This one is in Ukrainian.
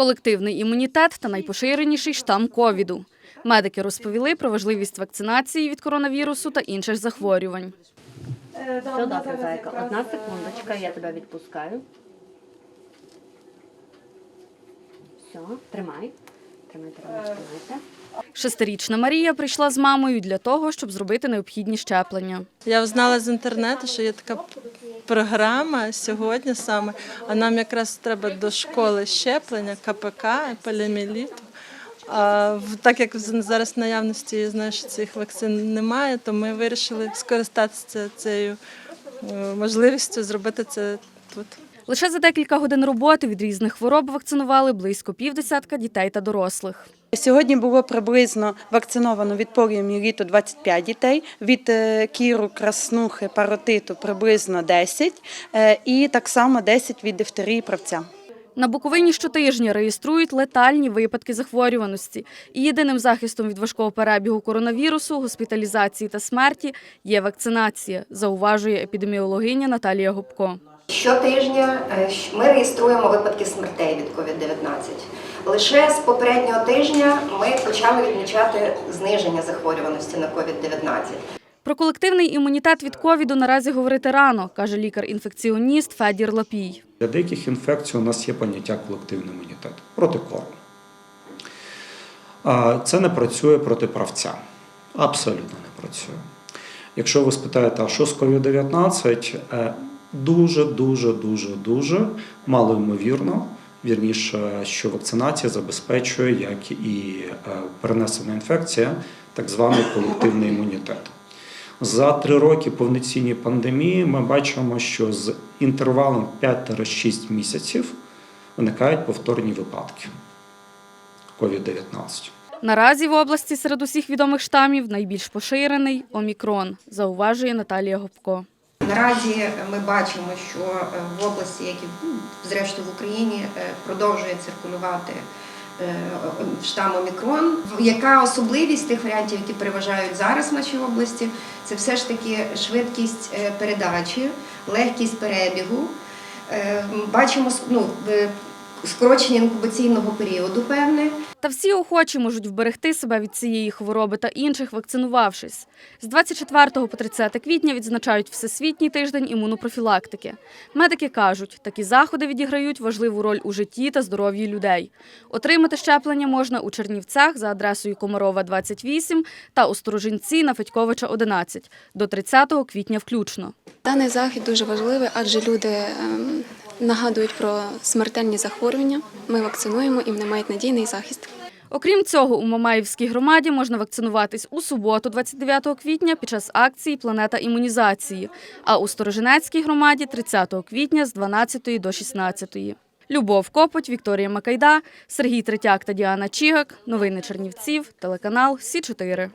колективний імунітет та найпоширеніший штам ковіду. Медики розповіли про важливість вакцинації від коронавірусу та інших захворювань. Добре, зайка. Одна секундочка, я тебе відпускаю. Все, тримай. Тримай. Шестирічна Марія прийшла з мамою для того, щоб зробити необхідні щеплення. Я узнала з інтернету, що є така програма сьогодні саме, а нам якраз треба до школи щеплення, КПК, поліоміеліту. А так як з- зараз в наявності що цих вакцин немає, то ми вирішили скористатися цією е, можливістю зробити це тут. Лише за декілька годин роботи від різних хвороб вакцинували близько півдесятка дітей та дорослих. Сьогодні було приблизно вакциновано від поліоміеліту 25 дітей, від е, кіру, краснухи, паротиту приблизно 10 е, і так само 10 від дифтерії правця. На Буковині щотижня реєструють летальні випадки захворюваності. І єдиним захистом від важкого перебігу коронавірусу, госпіталізації та смерті є вакцинація, зауважує епідеміологиня Наталія Губко. Щотижня е, ми реєструємо випадки смертей від COVID-19. Лише з попереднього тижня ми почали відмічати зниження захворюваності на COVID-19. Про колективний імунітет від ковіду наразі говорити рано, каже лікар-інфекціоніст Федір Лапій. Для деяких інфекцій у нас є поняття колективний імунітет проти кору. Це не працює проти правця. Абсолютно не працює. Якщо ви спитаєте, а що з COVID-19, е, дуже, дуже, мало ймовірно, вірніше, що вакцинація забезпечує, як і е, перенесена інфекція, так званий колективний імунітет. За три роки повноцінній пандемії ми бачимо, що з інтервалом 5-6 місяців виникають повторні випадки COVID-19. Наразі в області серед усіх відомих штамів найбільш поширений омікрон, зауважує Наталія Губко. Наразі ми бачимо, що е, в області, як і ну, зрештою в Україні, е, продовжує циркулювати е, штам Омікрон. Яка особливість тих варіантів, які переважають зараз в нашій області, це все ж таки швидкість передачі, легкість перебігу. Бачимо ну, скорочення інкубаційного періоду певне. Та всі охочі можуть вберегти себе від цієї хвороби та інших, вакцинувавшись. З 24 по 30 квітня відзначають Всесвітній тиждень імунопрофілактики. Медики кажуть, такі заходи відіграють важливу роль у житті та здоров'ї людей. Отримати щеплення можна у Чернівцях за адресою Комарова 28 та у Сторожинці на Федьковича 11 до 30 квітня включно. Даний захід дуже важливий, адже люди ем, нагадують про смертельні захворювання. Ми вакцинуємо і вони мають надійний захист. Окрім цього, у Мамаївській громаді можна вакцинуватись у суботу, 29 квітня, під час акції Планета імунізації, а у Сторожинецькій громаді 30 квітня з 12 до 16. Любов Копоть, Вікторія Макайда, Сергій Третяк та Діана Чігак. Новини Чернівців, телеканал Сі 4